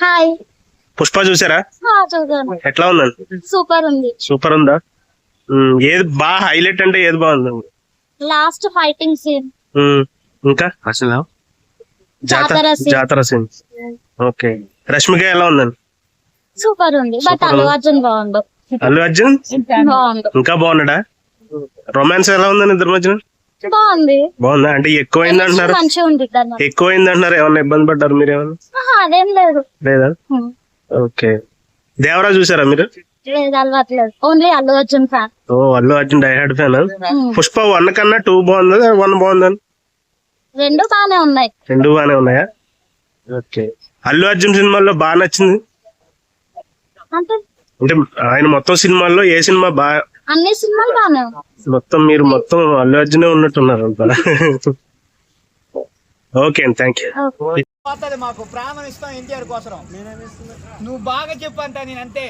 Hi Pushpa చూసారా? ఎట్లా ఉందండి సూపర్ ఉంది. సూపర్ ఉందా? ఏది బాగా హైలైట్ అంటే ఏది బాగుంది? లాస్ట్ ఫైటింగ్ సీన్ ఇంకా? అసలు? జాతర జాతర సీన్ ఓకే. రష్మిక ఎలా ఉందండి? సూపర్ ఉంది. బట్ అల్లు. అర్జున్ బాగుండు. అల్లు అర్జున్ బాగుండు. ఇంకా బాగున్నాడా? రొమాన్స్ ఎలా ఉందండి ఇద్దరి మధ్యన? బాగుంది. బాగుందా? అంటే ఎక్కువైంది అంటున్నారు ఎక్కువైంది అంటున్నారు ఏమన్నా ఇబ్బంది పడ్డారు మీరు ఏమన్నా అదేం లేదు. లేదా. ఓకే. దేవరా చూసారా మీరు? లేదు అలవాట్లేదు. Only Allu Arjun fan. ఓ Allu Arjun diehard fan? Pushpa one కన్నా టూ బాగుందా వన్ బాగుందా రెండు బాగానే ఉన్నాయి. రెండు బాగానే ఉన్నాయా? ఓకే. అల్లు అర్జున్ సినిమాల్లో బాగా నచ్చింది? అంటే అంటే ఆయన మొత్తం సినిమాల్లో ఏ సినిమా బాగా అన్ని సినిమాలు బాగానే మొత్తం మీరు మొత్తం అల్లు అర్జునే ఉన్నట్టున్నారు ఓకే అండి థ్యాంక్ యూ. పోతుంది మాకు. ప్రాణం ఇస్తాం ఎన్టీఆర్ కోసం నువ్వు బాగా చెప్పు అంట నేను అంతే.